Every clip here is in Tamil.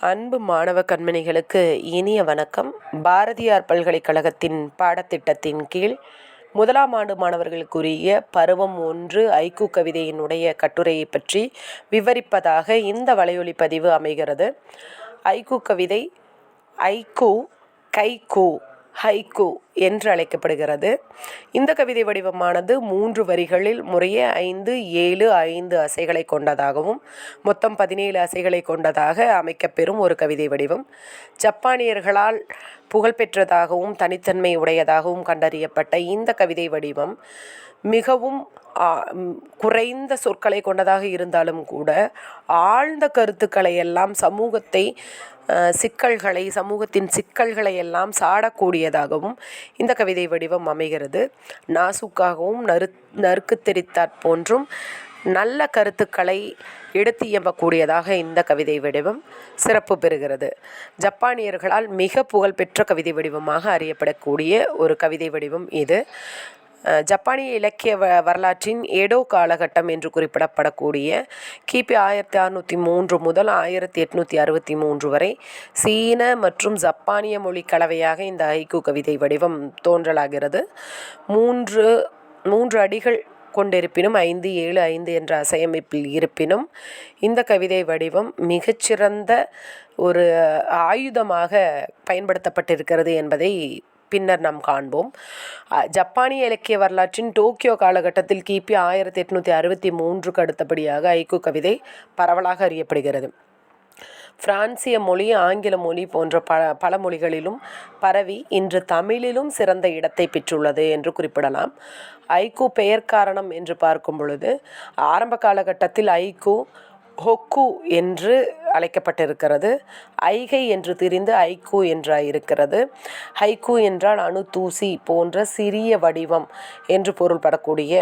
அன்பு மாணவ கண்மணிகளுக்கு இனிய வணக்கம். பாரதியார் பல்கலைக்கழகத்தின் பாடத்திட்டத்தின் கீழ் முதலாம் ஆண்டு மாணவர்களுக்குரிய பருவம் ஒன்று ஐக்கு கவிதையினுடைய கட்டுரையை பற்றி விவரிப்பதாக இந்த வலையொலி பதிவு அமைகிறது. ஐக்கு கவிதை ஐக்கு கைக்கூ ஹைக்கூ என்று அழைக்கப்படுகிறது. இந்த கவிதை வடிவமானது மூன்று வரிகளில் முறையே ஐந்து ஏழு ஐந்து அசைகளை கொண்டதாகவும் மொத்தம் பதினேழு அசைகளை கொண்டதாக அமைக்கப்பெறும் ஒரு கவிதை வடிவம். ஜப்பானியர்களால் புகழ்பெற்றதாகவும் தனித்தன்மை உடையதாகவும் கண்டறியப்பட்ட இந்த கவிதை வடிவம் மிகவும் குறைந்த சொற்களை கொண்டதாக இருந்தாலும் கூட ஆழ்ந்த கருத்துக்களை எல்லாம் சமூகத்தை சிக்கல்களை சமூகத்தின் சிக்கல்களை எல்லாம் சாடக்கூடியதாகவும் இந்த கவிதை வடிவம் அமைகிறது. நாசுக்காகவும் நறு நறுக்கு தெரித்தாற் போன்றும் நல்ல கருத்துக்களை எடுத்து இயம்பக்கூடியதாக இந்த கவிதை வடிவம் சிறப்பு பெறுகிறது. ஜப்பானியர்களால் மிக புகழ்பெற்ற கவிதை வடிவமாக அறியப்படக்கூடிய ஒரு கவிதை வடிவம் இது. ஜப்பானிய இலக்கிய வ வரலாற்றின் ஏடோ காலகட்டம் என்று குறிப்பிடப்படக்கூடிய கிபி ஆயிரத்தி அறுநூற்றி மூன்று முதல் ஆயிரத்தி எட்நூற்றி அறுபத்தி மூன்று வரை சீன மற்றும் ஜப்பானிய மொழி கலவையாக இந்த ஐக்கு கவிதை வடிவம் தோன்றலாகிறது. மூன்று மூன்று அடிகள் கொண்டிருப்பினும் ஐந்து ஏழு ஐந்து என்ற அசையமைப்பில் இருப்பினும் இந்த கவிதை வடிவம் மிகச்சிறந்த ஒரு ஆயுதமாக பயன்படுத்தப்பட்டிருக்கிறது என்பதை பின்னர் நாம் காண்போம். ஜப்பானிய இலக்கிய வரலாற்றின் டோக்கியோ காலகட்டத்தில் கிபி ஆயிரத்தி எட்நூற்றி அறுபத்தி மூன்றுக்கு அடுத்தபடியாக ஐக்கு கவிதை பரவலாக அறியப்படுகிறது. பிரான்சிய மொழி ஆங்கில மொழி போன்ற பல பல மொழிகளிலும் பரவி இன்று தமிழிலும் சிறந்த இடத்தை பெற்றுள்ளது என்று குறிப்பிடலாம். ஐக்கு பெயர் காரணம் என்று பார்க்கும் பொழுது ஆரம்ப காலகட்டத்தில் ஐக்கு ஹொக்கு என்று அழைக்கப்பட்டிருக்கிறது. ஐகை என்று திரிந்து ஐக்கூ என்றாயிருக்கிறது. இருக்கிறது என்றால் அணு தூசி போன்ற சிறிய வடிவம் என்று பொருள்படக்கூடிய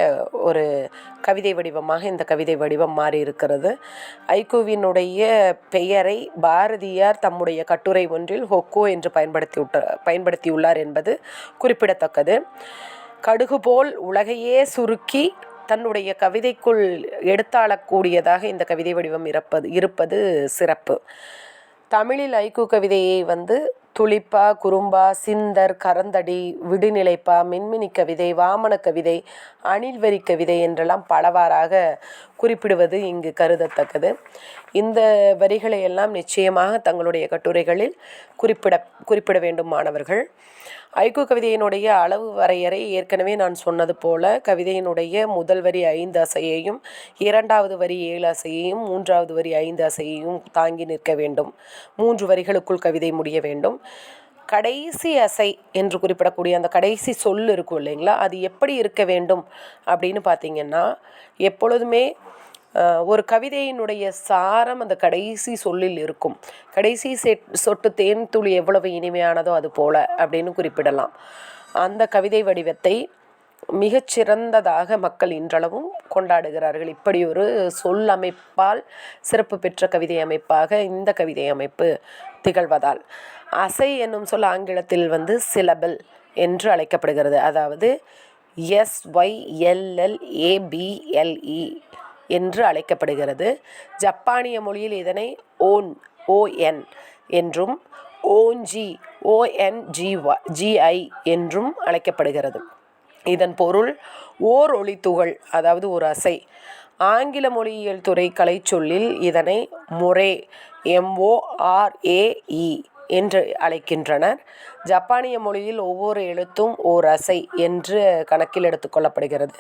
ஒரு கவிதை வடிவமாக இந்த கவிதை வடிவம் மாறி இருக்கிறது ஐக்குவினுடைய பெயரை பாரதியார் தம்முடைய கட்டுரை ஒன்றில் ஹொக்கோ என்று பயன்படுத்தி பயன்படுத்தியுள்ளார் என்பது குறிப்பிடத்தக்கது. கடுகு போல் உலகையே சுருக்கி தன்னுடைய கவிதைக்குள் எடுத்தாளக்கூடியதாக இந்த கவிதை வடிவம் இருப்பது இருப்பது சிறப்பு. தமிழில் ஐக்கு கவிதையை வந்து துளிப்பா குறும்பா சிந்தர் கரந்தடி விடுநிலைப்பா மின்மினி கவிதை வாமன கவிதை அணில்வரி கவிதை என்றெல்லாம் பலவாறாக குறிப்பிடுவது இங்கு கருதத்தக்கது. இந்த வரிகளை எல்லாம் நிச்சயமாக தங்களுடைய கட்டுரைகளில் குறிப்பிட குறிப்பிட வேண்டும் மாணவர்கள். ஐக்கு கவிதையினுடைய அளவு வரையறை ஏற்கனவே நான் சொன்னது போல கவிதையினுடைய முதல் வரி ஐந்து அசையையும் இரண்டாவது வரி ஏழு அசையையும் மூன்றாவது வரி ஐந்து அசையையும் தாங்கி நிற்க வேண்டும். மூன்று வரிகளுக்குள் கவிதை முடிய வேண்டும். கடைசி அசை என்று குறிப்பிடக்கூடிய அந்த கடைசி சொல் இருக்கும் இல்லைங்களா? அது எப்படி இருக்க வேண்டும் அப்படின்னு பார்த்தீங்கன்னா எப்பொழுதுமே ஒரு கவிதையினுடைய சாரம் அந்த கடைசி சொல்லில் இருக்கும். கடைசி செட் சொட்டு தேன் துளி எவ்வளவு இனிமையானதோ அது போல அப்படின்னு குறிப்பிடலாம். அந்த கவிதை வடிவத்தை மிகச்சிறந்ததாக மக்கள் இன்றளவும் கொண்டாடுகிறார்கள். இப்படி ஒரு சொல் அமைப்பால் சிறப்பு பெற்ற கவிதை அமைப்பாக இந்த கவிதை அமைப்பு திகழ்வதால். அசை என்னும் சொல் ஆங்கிலத்தில் வந்து சிலபிள் என்று அழைக்கப்படுகிறது. அதாவது எஸ்ஒய்எல்எல்ஏபிஎல்இ என்று அழைக்கப்படுகிறது. ஜப்பானிய மொழியில் இதனை ஓன் ஓஎன் என்றும் ஓன்ஜி ஓஎன்ஜி ஜிஐ என்றும் அழைக்கப்படுகிறது. இதன் பொருள் ஓர் ஒளித்துகள் அதாவது ஒரு அசை. ஆங்கில மொழியியல் துறை கலைச்சொல்லில் இதனை முறை எம்ஓஆர்ஏஇ என்று அழைக்கின்றனர். ஜப்பானிய மொழியில் ஒவ்வொரு எழுத்தும் ஓர் அசை என்று கணக்கில் எடுத்துக்கொள்ளப்படுகிறது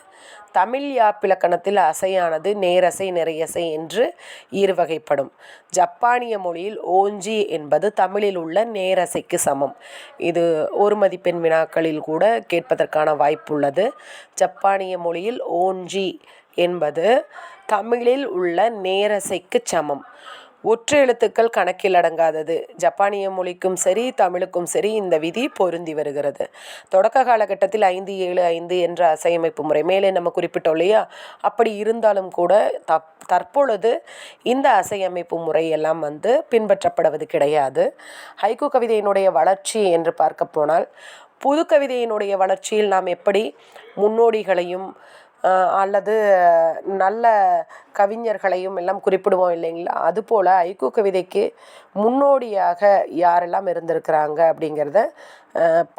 தமிழ் யாப்பிலக்கணத்தில் அசையானது நேரசை நிறையசை என்று இருவகைப்படும். ஜப்பானிய மொழியில் ஓஞ்சி என்பது தமிழில் உள்ள நேரசைக்கு சமம். இது ஒரு மதிப்பெண் வினாக்களில் கூட கேட்பதற்கான வாய்ப்புள்ளது. ஜப்பானிய மொழியில் ஓஞ்சி என்பது தமிழில் உள்ள நேரசைக்கு சமம். ஒற்று எழுத்துக்கள் கணக்கில் அடங்காதது. ஜப்பானிய மொழிக்கும் சரி தமிழுக்கும் சரி இந்த விதி பொருந்தி வருகிறது. தொடக்க காலகட்டத்தில் ஐந்து ஏழு ஐந்து என்ற அசையமைப்பு முறை. மேலே நம்ம குறிப்பிட்டோம் இல்லையா? அப்படி இருந்தாலும் கூட தப் தற்பொழுது இந்த அசையமைப்பு முறையெல்லாம் வந்து பின்பற்றப்படுவது கிடையாது. ஹைகோ கவிதையினுடைய வளர்ச்சி என்று பார்க்க போனால் புது கவிதையினுடைய வளர்ச்சியில் நாம் எப்படி முன்னோடிகளையும் அல்லது நல்ல கவிஞர்களையும் எல்லாம் குறிப்பிடுவோம் இல்லைங்களா? அதுபோல் ஐக்கூ கவிதைக்கு முன்னோடியாக யாரெல்லாம் இருந்திருக்கிறாங்க அப்படிங்கிறத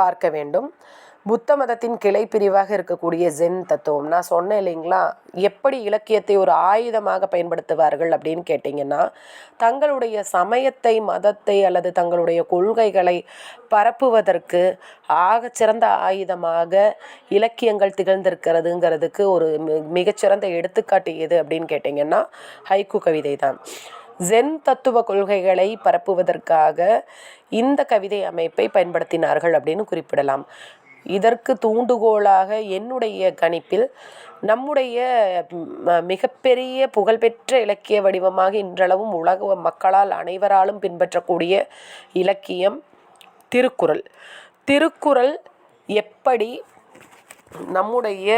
பார்க்க வேண்டும். புத்த மதத்தின் கிளை பிரிவாக இருக்கக்கூடிய ஜென் தத்துவம். நான் சொன்னேன் இல்லைங்களா? எப்படி இலக்கியத்தை ஒரு ஆயுதமாக பயன்படுத்துவார்கள் அப்படின்னு கேட்டிங்கன்னா தங்களுடைய சமயத்தை மதத்தை அல்லது தங்களுடைய கொள்கைகளை பரப்புவதற்கு ஆகச்சிறந்த ஆயுதமாக இலக்கியங்கள் திகழ்ந்திருக்கிறதுங்கிறதுக்கு ஒரு மிகச்சிறந்த எடுத்துக்காட்டு எது அப்படின்னு கேட்டிங்கன்னா ஹைக்கு கவிதை தான். ஜென் தத்துவ கொள்கைகளை பரப்புவதற்காக இந்த கவிதை அமைப்பை பயன்படுத்தினார்கள் அப்படின்னு குறிப்பிடலாம். இதற்கு தூண்டுகோலாக என்னுடைய கணிப்பில் நம்முடைய மிகப்பெரிய புகழ்பெற்ற இலக்கிய வடிவமாக இன்றளவும் உலக மக்களால் அனைவராலும் பின்பற்றக்கூடிய இலக்கியம் திருக்குறள். திருக்குறள் எப்படி நம்முடைய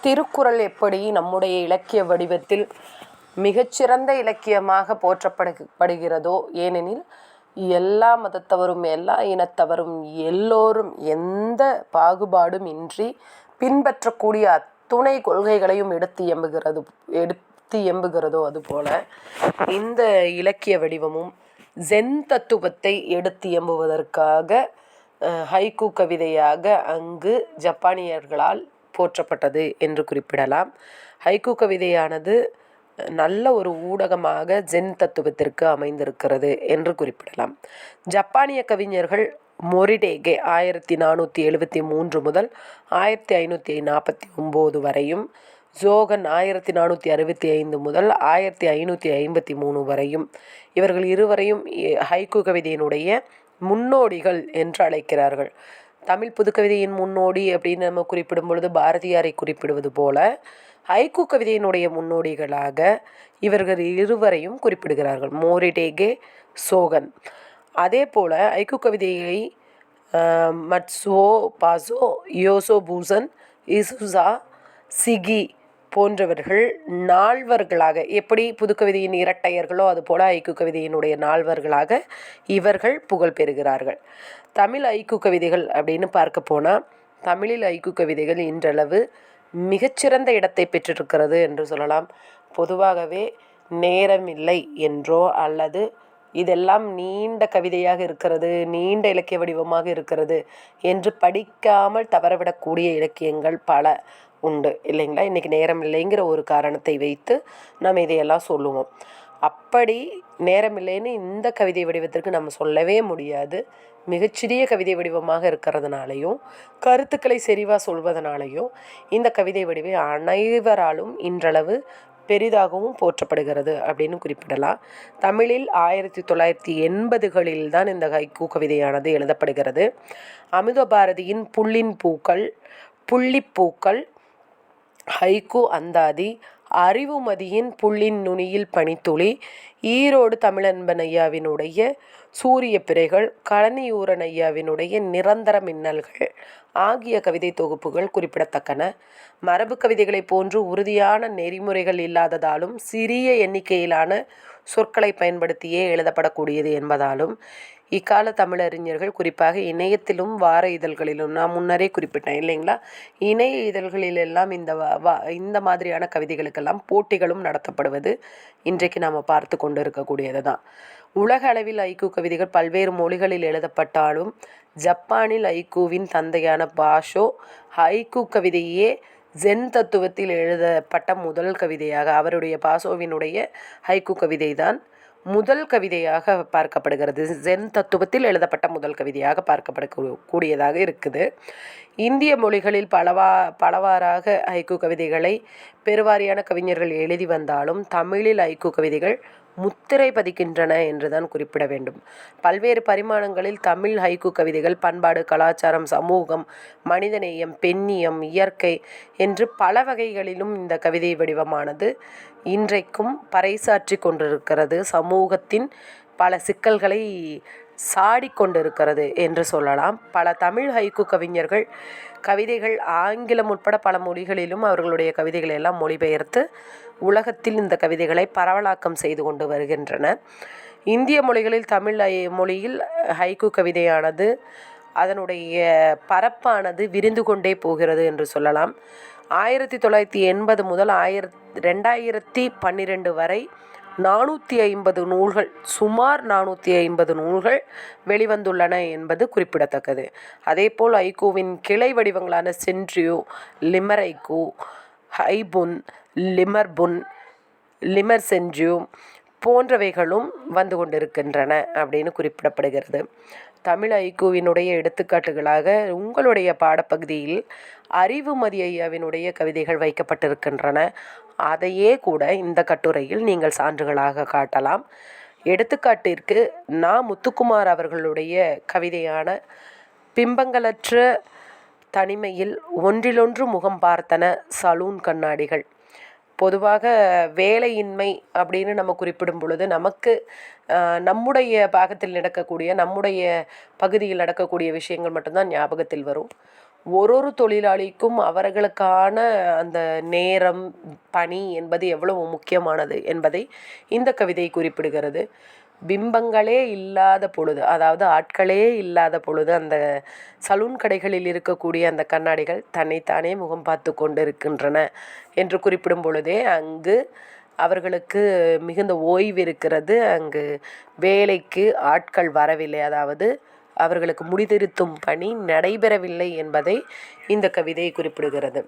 திருக்குறள் எப்படி நம்முடைய இலக்கிய வடிவத்தில் மிகச்சிறந்த இலக்கியமாக போற்றப்படுகிறதோ ஏனெனில் எல்லா மதத்தவரும் எல்லா இனத்தவரும் எல்லோரும் எந்த பாகுபாடும் இன்றி பின்பற்றக்கூடிய அத்துணை கொள்கைகளையும் எடுத்து எம்புகிறது எடுத்து எம்புகிறதோ அதுபோல இந்த இலக்கிய வடிவமும் ஜென் தத்துவத்தை எடுத்து எம்புவதற்காக ஹைக்கூ கவிதையாக அங்கு ஜப்பானியர்களால் போற்றப்பட்டது என்று குறிப்பிடலாம். ஹைக்கூ கவிதையானது நல்ல ஒரு ஊடகமாக ஜென் தத்துவத்திற்கு அமைந்திருக்கிறது என்று குறிப்பிடலாம். ஜப்பானிய கவிஞர்கள் மொரிடேகே ஆயிரத்தி நானூற்றி எழுபத்தி மூன்று முதல் ஆயிரத்தி ஐநூற்றி நாற்பத்தி ஒம்பது வரையும் ஜோகன் ஆயிரத்தி நானூற்றி அறுபத்தி ஐந்து முதல் ஆயிரத்தி ஐநூற்றி ஐம்பத்தி மூணு வரையும். இவர்கள் இருவரையும் ஹைக்கு கவிதையினுடைய முன்னோடிகள் என்று அழைக்கிறார்கள். தமிழ் புதுக்கவிதையின் முன்னோடி அப்படின்னு நம்ம குறிப்பிடும் பொழுது பாரதியாரை குறிப்பிடுவது போல ஐக்கு கவிதையினுடைய முன்னோடிகளாக இவர்கள் இருவரையும் குறிப்பிடுகிறார்கள். மோரிடேகே சோகன். அதே போல் ஐக்கு கவிதையை மட்ஸோ பாசோ யோசோ பூசன் இசுசா சிகி போன்றவர்கள் நால்வர்களாக எப்படி புதுக்கவிதையின் இரட்டையர்களோ அதுபோல் ஐக்கு கவிதையினுடைய நால்வர்களாக இவர்கள் புகழ் பெறுகிறார்கள். தமிழ் ஐக்கு கவிதைகள் அப்படின்னு பார்க்க போனால் தமிழில் ஐக்கு கவிதைகள் இன்றளவு மிகச்சிறந்த இடத்தை பெற்றிருக்கிறது என்று சொல்லலாம். பொதுவாகவே நேரமில்லை என்றோ அல்லது இதெல்லாம் நீண்ட கவிதையாக இருக்கிறது நீண்ட இலக்கிய வடிவமாக இருக்கிறது என்று படிக்காமல் தவறவிடக்கூடிய இலக்கியங்கள் பல உண்டு இல்லைங்களா? இன்றைக்கி நேரம் இல்லைங்கிற ஒரு காரணத்தை வைத்து நம்ம இதையெல்லாம் சொல்லுவோம். அப்படி நேரமில்லைன்னு இந்த கவிதை வடிவத்திற்கு நம்ம சொல்லவே முடியாது. மிகச்சிறிய கவிதை வடிவமாக இருக்கிறதுனாலையும் கருத்துக்களை செறிவாக சொல்வதனாலையும் இந்த கவிதை வடிவை அனைவராலும் இன்றளவு பெரிதாகவும் போற்றப்படுகிறது அப்படின்னு குறிப்பிடலாம். தமிழில் ஆயிரத்தி தொள்ளாயிரத்தி எண்பதுகளில் தான் இந்த ஹைக்கூ கவிதையானது எழுதப்படுகிறது. அமித பாரதியின் புள்ளின் பூக்கள் புள்ளிப்பூக்கள் ஹைக்கூ அந்தாதி அறிவுமதியின் புள்ளின் நுனியில் பனித்துளி ஈரோடு தமிழன்பன் ஐயாவினுடைய சூரிய பிறைகள் கழனியூரன் ஐயாவினுடைய நிரந்தர மின்னல்கள் ஆகிய கவிதை தொகுப்புகள் குறிப்பிடத்தக்கன. மரபு கவிதைகளைப் போன்று உறுதியான நெறிமுறைகள் இல்லாததாலும் சிறிய எண்ணிக்கையிலான சொற்களை பயன்படுத்தியே எழுதப்படக்கூடியது என்பதாலும் இக்கால தமிழறிஞர்கள் குறிப்பாக இணையத்திலும் வார இதழ்களிலும் நான் முன்னரே குறிப்பிட்டேன் இல்லைங்களா? இணைய இதழ்களிலெல்லாம் இந்த வா இந்த மாதிரியான கவிதைகளுக்கெல்லாம் போட்டிகளும் நடத்தப்படுவது இன்றைக்கு நாம் பார்த்து கொண்டு இருக்கக்கூடியது தான் உலக அளவில் ஐக்கூ கவிதைகள் பல்வேறு மொழிகளில் எழுதப்பட்டாலும் ஜப்பானில் ஐக்கூவின் தந்தையான பாஷோ ஐக்கூ கவிதையே ஜென் தத்துவத்தில் எழுதப்பட்ட முதல் கவிதையாக அவருடைய பாசோவினுடைய ஹைக்கு கவிதை தான் முதல் கவிதையாக பார்க்கப்படுகிறது. ஜென் தத்துவத்தில் எழுதப்பட்ட முதல் கவிதையாக பார்க்கப்பட கூடியதாக இருக்குது. இந்திய மொழிகளில் பலவா பலவாறாக ஐக்கு கவிதைகளை பெருவாரியான கவிஞர்கள் எழுதி வந்தாலும் தமிழில் ஐக்கு கவிதைகள் முத்திரை பதிக்கின்றன என்றுதான் குறிப்பிட வேண்டும். பல்வேறு பரிமாணங்களில் தமிழ் ஹைக்கு கவிதைகள் பண்பாடு கலாச்சாரம் சமூகம் மனிதநேயம் பெண்ணியம் இயற்கை என்று பல வகைகளிலும் இந்த கவிதை வடிவமானது இன்றைக்கும் பறைசாற்றி கொண்டிருக்கிறது. சமூகத்தின் பல சிக்கல்களை சாடிக்கொண்டிருக்கிறது என்று சொல்லலாம். பல தமிழ் ஹைக்கு கவிஞர்கள் கவிதைகள் ஆங்கிலம் உட்பட பல மொழிகளிலும் அவர்களுடைய கவிதைகளை எல்லாம் மொழிபெயர்த்து உலகத்தில் இந்த கவிதைகளை பரவலாக்கம் செய்து கொண்டு வருகின்றன. இந்திய மொழிகளில் தமிழ் மொழியில் ஹைக்கு கவிதையானது அதனுடைய பரப்பானது விரிந்து கொண்டே போகிறது என்று சொல்லலாம். ஆயிரத்தி தொள்ளாயிரத்தி எண்பது முதல் ஆயிரத் ரெண்டாயிரத்தி பன்னிரெண்டு வரை நானூற்றி ஐம்பது நூல்கள் சுமார் நானூற்றி ஐம்பது நூல்கள் வெளிவந்துள்ளன என்பது குறிப்பிடத்தக்கது. அதேபோல் ஐகோவின் கிளை வடிவங்களான சென்ட்ரியோ லிமரைகோ ஹைபுன் லிமர்புன் லிமர் போன்றவைகளும் வந்து கொண்டிருக்கின்றன அப்படின்னு குறிப்பிடப்படுகிறது. தமிழ் ஐக்கூவினுடைய எடுத்துக்காட்டுகளாக உங்களுடைய பாடப்பகுதியில் அறிவுமதி ஐயாவினுடைய கவிதைகள் வைக்கப்பட்டிருக்கின்றன. அதையே கூட இந்த கட்டுரையில் நீங்கள் சான்றுகளாக காட்டலாம். எடுத்துக்காட்டிற்கு நா முத்துக்குமார் அவர்களுடைய கவிதையான பிம்பங்களற்ற தனிமையில் ஒன்றிலொன்று முகம் பார்த்தன சலூன் கண்ணாடிகள். பொதுவாக வேலையின்மை அப்படின்னு நம்ம குறிப்பிடும் பொழுது நமக்கு நம்முடைய பாகத்தில் நடக்கக்கூடிய நம்முடைய பகுதியில் நடக்கக்கூடிய விஷயங்கள் மட்டும்தான் ஞாபகத்தில் வரும். ஒரு ஒரு தொழிலாளிக்கும் அவர்களுக்கான அந்த நேரம் பணி என்பது எவ்வளவு முக்கியமானது என்பதை இந்த கவிதை குறிப்பிடுகிறது. பிம்பங்களே இல்லாத பொழுது அதாவது ஆட்களே இல்லாத பொழுது அந்த சலூன் கடைகளில் இருக்கக்கூடிய அந்த கண்ணாடிகள் தன்னைத்தானே முகம் பார்த்து கொண்டிருக்கின்றன என்று குறிப்பிடும் பொழுதே அங்கு அவர்களுக்கு மிகுந்த ஓய்வு இருக்கிறது. அங்கு வேலைக்கு ஆட்கள் வரவில்லை. அதாவது அவர்களுக்கு முடிதிருத்தும் பணி நடைபெறவில்லை என்பதை இந்த கவிதை குறிப்பிடுகிறது.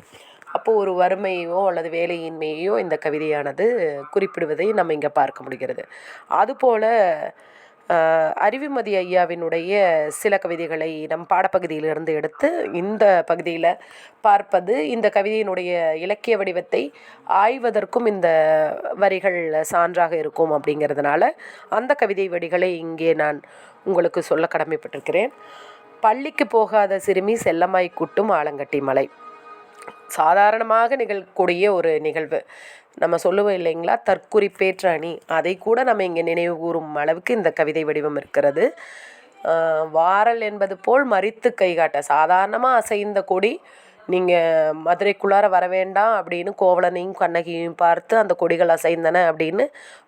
அப்போது ஒரு வறுமையோ அல்லது வேலையின்மையோ இந்த கவிதையானது குறிப்பிடுவதை நம்ம இங்கே பார்க்க முடிகிறது. அதுபோல் அறிவுமதி ஐயாவினுடைய சில கவிதைகளை நம் பாடப்பகுதியிலிருந்து எடுத்து இந்த பகுதியில் பார்ப்பது இந்த கவிதையினுடைய இலக்கிய வடிவத்தை ஆய்வதற்கும் இந்த வரிகள் சான்றாக இருக்கும் அப்படிங்கிறதுனால அந்த கவிதை வடிகளை இங்கே நான் உங்களுக்கு சொல்ல கடமைப்பட்டிருக்கிறேன். பள்ளிக்கு போகாத சிறுமி செல்லமாய் கூட்டும் ஆலங்கட்டி மலை. சாதாரணமாக நிகழக்கூடிய ஒரு நிகழ்வு. நம்ம சொல்லுவோம் இல்லைங்களா? தற்குறிப்பேற்ற அணி. அதை கூட நம்ம இங்கே நினைவு கூறும் அளவுக்கு இந்த கவிதை வடிவம் இருக்கிறது. வாரல் என்பது போல் மறித்து கைகாட்ட. சாதாரணமாக அசைந்த கொடி நீங்கள் மதுரைக்குள்ளார வர வேண்டாம் அப்படின்னு கோவலனையும் கண்ணகியையும் பார்த்து அந்த கொடிகள் அசைந்தன அப்படின்னு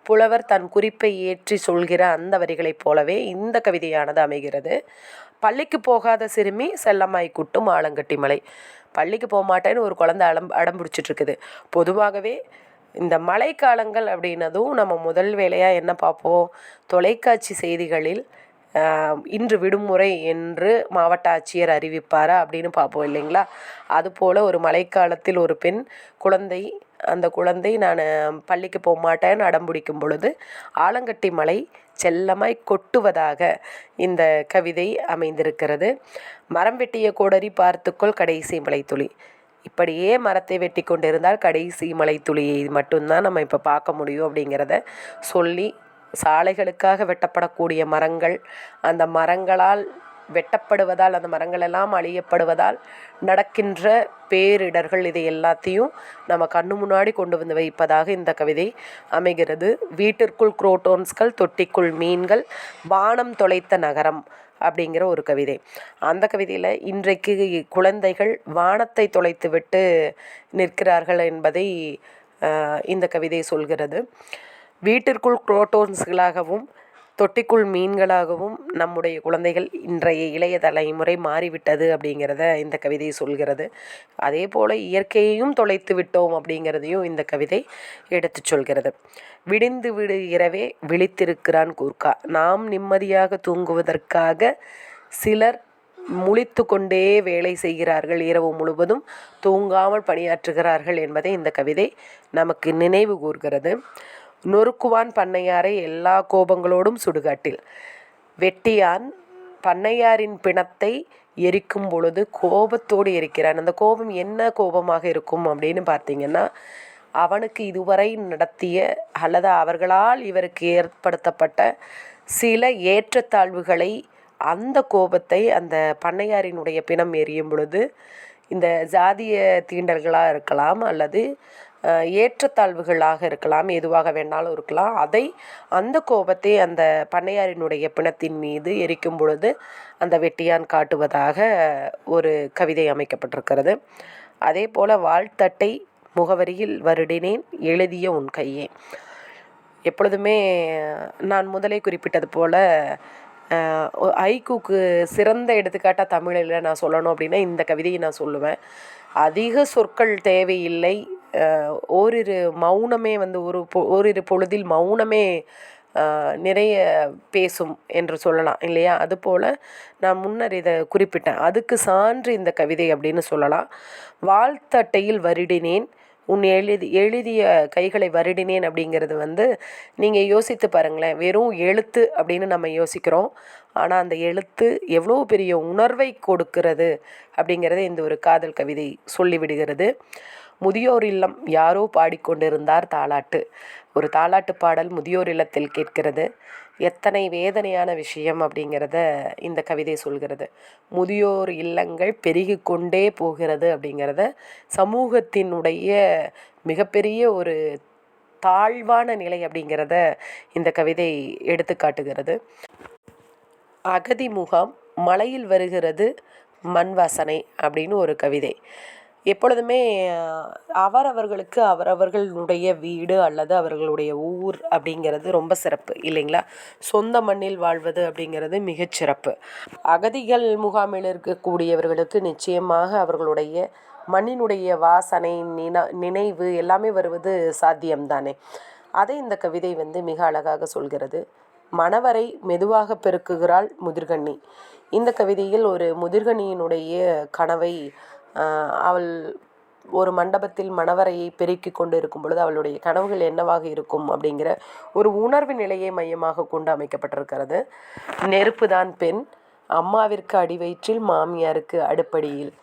புலவர் தன் குறிப்பை ஏற்றி சொல்கிற அந்த வரிகளைப் போலவே இந்த கவிதையானது அமைகிறது. பள்ளிக்கு போகாத சிறுமி செல்லம்மாய் குட்டும் ஆலங்கட்டி மலை. பள்ளிக்கு போக மாட்டேன்னு ஒரு குழந்த அடம் அடம் பிடிச்சிட்ருக்குது பொதுவாகவே இந்த மழைக்காலங்கள் அப்படின்னதும் நம்ம முதல் வேலையாக என்ன பார்ப்போம்? தொலைக்காட்சி செய்திகளில் இன்று விடுமுறை என்று மாவட்ட ஆட்சியர் அறிவிப்பாரா அப்படின்னு பார்ப்போம் இல்லைங்களா? அதுபோல் ஒரு மழைக்காலத்தில் ஒரு பெண் குழந்தை அந்த குழந்தை நான் பள்ளிக்கு போக மாட்டேன்னு அடம் பிடிக்கும் பொழுது ஆலங்கட்டி மலை செல்லமாய் கொட்டுவதாக இந்த கவிதை அமைந்திருக்கிறது. மரம் வெட்டிய கோடரி பார்த்துக்கொள் கடைசி மலைத்துளி. இப்படியே மரத்தை வெட்டி கொண்டிருந்தால் கடைசி மலைத்துளியை மட்டும்தான் நம்ம இப்போ பார்க்க முடியும் அப்படிங்கிறத சொல்லி சாலைகளுக்காக வெட்டப்படக்கூடிய மரங்கள் அந்த மரங்களால் வெட்டப்படுவதால் அந்த மரங்கள் எல்லாம் அழியப்படுவதால் நடக்கின்ற பேரிடர்கள் இதை எல்லாத்தையும் நம்ம கண்ணு முன்னாடி கொண்டு வந்து வைப்பதாக இந்த கவிதை அமைகிறது. வீட்டிற்குள் குரோட்டோன்ஸ்கள் தொட்டிக்குள் மீன்கள் வானம் தொலைத்த நகரம் அப்படிங்கிற ஒரு கவிதை. அந்த கவிதையில் இன்றைக்கு குழந்தைகள் வானத்தை தொலைத்து விட்டு நிற்கிறார்கள் என்பதை இந்த கவிதை சொல்கிறது. வீட்டிற்குள் குரோட்டோன்ஸ்களாகவும் தொட்டிக்குள் மீன்களாகவும் நம்முடைய குழந்தைகள் இன்றைய இளைய தலைமுறை மாறிவிட்டது அப்படிங்கிறத இந்த கவிதை சொல்கிறது. அதே போல் இயற்கையையும் தொலைத்து விட்டோம் அப்படிங்கிறதையும் இந்த கவிதை எடுத்து சொல்கிறது. விடிந்து விடுகிறவே விழித்திருக்கிறான் கூர்க்கா. நாம் நிம்மதியாக தூங்குவதற்காக சிலர் முழித்து கொண்டே வேலை செய்கிறார்கள். இரவு முழுவதும் தூங்காமல் பணியாற்றுகிறார்கள் என்பதை இந்த கவிதை நமக்கு நினைவு கூர்கிறது. நொறுக்குவான் பண்ணையாரை எல்லா கோபங்களோடும் சுடுகாட்டில். வெட்டியான் பண்ணையாரின் பிணத்தை எரிக்கும் பொழுது கோபத்தோடு எரிக்கிறான். அந்த கோபம் என்ன கோபமாக இருக்கும் அப்படின்னு பார்த்தீங்கன்னா அவனுக்கு இதுவரை நடத்திய அல்லது அவர்களால் இவருக்கு ஏற்படுத்தப்பட்ட சில ஏற்றத்தாழ்வுகளை அந்த கோபத்தை அந்த பண்ணையாரினுடைய பிணம் எரியும் பொழுது இந்த ஜாதிய தீண்டல்களாக இருக்கலாம் அல்லது ஏற்றத்தாழ்வுகளாக இருக்கலாம் எதுவாக வேணாலும் இருக்கலாம். அதை அந்த கோபத்தை அந்த பண்ணையாரினுடைய பிணத்தின் மீது எரிக்கும் பொழுது அந்த வெட்டியான் காட்டுவதாக ஒரு கவிதை அமைக்கப்பட்டிருக்கிறது. அதே போல் வாழ்த்தட்டை முகவரியில் வருடினேன் எழுதிய உன் கையே. எப்பொழுதுமே நான் முதலே குறிப்பிட்டது போல் ஐக்கூக்கு சிறந்த எடுத்துக்காட்டாக தமிழில் நான் சொல்லணும் அப்படின்னா இந்த கவிதையை நான் சொல்லுவேன். அதிக சொற்கள் தேவையில்லை ஓரிரு மௌனமே வந்து ஒரு பொ ஓரிரு பொழுதில் மௌனமே நிறைய பேசும் என்று சொல்லலாம் இல்லையா? அதுபோல் நான் முன்னர் இதை குறிப்பிட்டேன். அதுக்கு சான்று இந்த கவிதை அப்படின்னு சொல்லலாம். வாழ்த்தட்டையில் வருடினேன் உன் எழுதி எழுதிய கைகளை வருடினேன் அப்படிங்கிறது வந்து நீங்கள் யோசித்து பாருங்களேன். வெறும் எழுத்து அப்படின்னு நம்ம யோசிக்கிறோம். ஆனால் அந்த எழுத்து எவ்வளோ பெரிய உணர்வை கொடுக்கிறது அப்படிங்கிறத இந்த ஒரு காதல் கவிதை சொல்லிவிடுகிறது. முதியோர் இல்லம் யாரோ பாடிக்கொண்டிருந்தார் தாலாட்டு. ஒரு தாலாட்டு பாடல் முதியோர் இல்லத்தில் கேட்கிறது. எத்தனை வேதனையான விஷயம் அப்படிங்கிறத இந்த கவிதை சொல்கிறது. முதியோர் இல்லங்கள் பெருகி கொண்டே போகிறது அப்படிங்கிறத சமூகத்தினுடைய மிகப்பெரிய ஒரு தாழ்வான நிலை அப்படிங்கிறத இந்த கவிதை எடுத்து காட்டுகிறது. அகதி முகாம் மலையில் வருகிறது மண் வாசனை அப்படின்னு ஒரு கவிதை. எப்பொழுதுமே அவரவர்களுக்கு அவரவர்களுடைய வீடு அல்லது அவர்களுடைய ஊர் அப்படிங்கிறது ரொம்ப சிறப்பு இல்லைங்களா? சொந்த மண்ணில் வாழ்வது அப்படிங்கிறது மிகச்சிறப்பு அகதிகள் முகாமில் இருக்கக்கூடியவர்களுக்கு நிச்சயமாக அவர்களுடைய மண்ணினுடைய வாசனை நின நினைவு எல்லாமே வருவது சாத்தியம்தானே? அதை இந்த கவிதை வந்து மிக அழகாக சொல்கிறது. மணவரை மெதுவாக பெருக்குகிறாள் முதிர்கண்ணி. இந்த கவிதையில் ஒரு முதிர்கண்ணியினுடைய கனவை அவள் ஒரு மண்டபத்தில் மணவரையை பெருக்கி கொண்டு இருக்கும் பொழுது அவளுடைய கனவுகள் என்னவாக இருக்கும் அப்படிங்கிற ஒரு உணர்வு நிலையை மையமாக கொண்டு அமைக்கப்பட்டிருக்கிறது. நெருப்பு தான் பெண். அம்மாவிற்கு அடிவயிற்றில் மாமியாருக்கு அடுப்படியில்.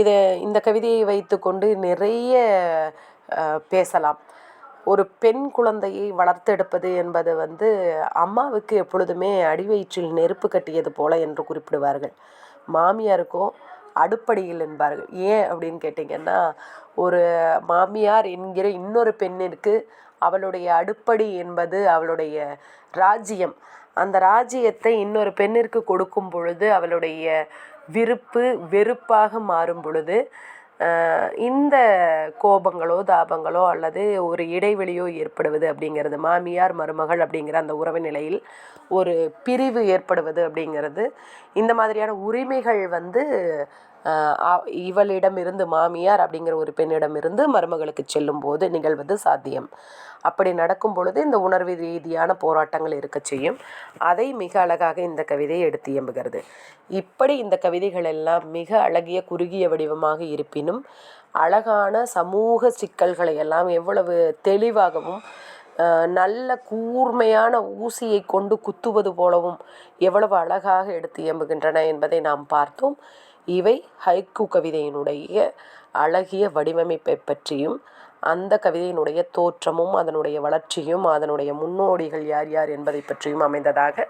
இதை இந்த கவிதையை வைத்துக்கொண்டு நிறைய பேசலாம். ஒரு பெண் குழந்தையை வளர்த்தெடுப்பது என்பது வந்து அம்மாவுக்கு எப்பொழுதுமே அடிவயிற்றில் நெருப்பு கட்டியது போல என்று குறிப்பிடுவார்கள். மாமியாருக்கும் அடுப்படியில் என்பார்கள். ஏன் அப்படின்னு கேட்டிங்கன்னா ஒரு மாமியார் என்கிற இன்னொரு பெண்ணிற்கு அவளுடைய அடுப்படி என்பது அவளுடைய ராஜ்யம். அந்த ராஜ்யத்தை இன்னொரு பெண்ணிற்கு கொடுக்கும் பொழுது அவளுடைய விருப்பு வெறுப்பாக மாறும் பொழுது இந்த கோபங்களோ தாபங்களோ அல்லது ஒரு இடைவெளியோ ஏற்படுவது அப்படிங்கிறது மாமியார் மருமகள் அப்படிங்கிற அந்த உறவு நிலையில் ஒரு பிரிவு ஏற்படுவது அப்படிங்கிறது இந்த மாதிரியான உரிமைகள் வந்து இவளிடமிருந்து மாமியார் அப்படிங்கிற ஒரு பெண்ணிடமிருந்து மருமகளுக்கு செல்லும் போது நிகழ்வது சாத்தியம். அப்படி நடக்கும் பொழுது இந்த உணர்வு ரீதியான போராட்டங்கள் இருக்க செய்யும். அதை மிக அழகாக இந்த கவிதை எடுத்து இயம்புகிறது. இப்படி இந்த கவிதைகள் எல்லாம் மிக அழகிய குறுகிய வடிவமாக இருப்பினும் அழகான சமூக சிக்கல்களை எல்லாம் எவ்வளவு தெளிவாகவும் நல்ல கூர்மையான ஊசியை கொண்டு குத்துவது போலவும் எவ்வளவு அழகாக எடுத்து இயம்புகின்றன என்பதை நாம் பார்த்தோம். இவை ஹைக்கூ கவிதையினுடைய அழகிய வடிவமைப்பை பற்றியும் அந்த கவிதையினுடைய தோற்றமும் அதனுடைய வளர்ச்சியும் அதனுடைய முன்னோடிகள் யார் யார் என்பதை பற்றியும் அமைந்ததாக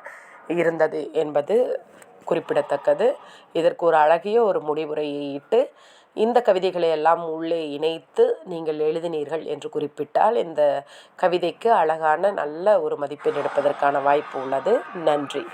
இருந்தது என்பது குறிப்பிடத்தக்கது. இதற்கு ஒரு அழகிய ஒரு முடிவுரையை இட்டு இந்த கவிதைகளை எல்லாம் உள்ளே இணைத்து நீங்கள் எழுதினீர்கள் என்று குறிப்பிட்டால் இந்த கவிதைக்கு அழகான நல்ல ஒரு மதிப்பெண் எடுப்பதற்கான வாய்ப்பு உள்ளது. நன்றி.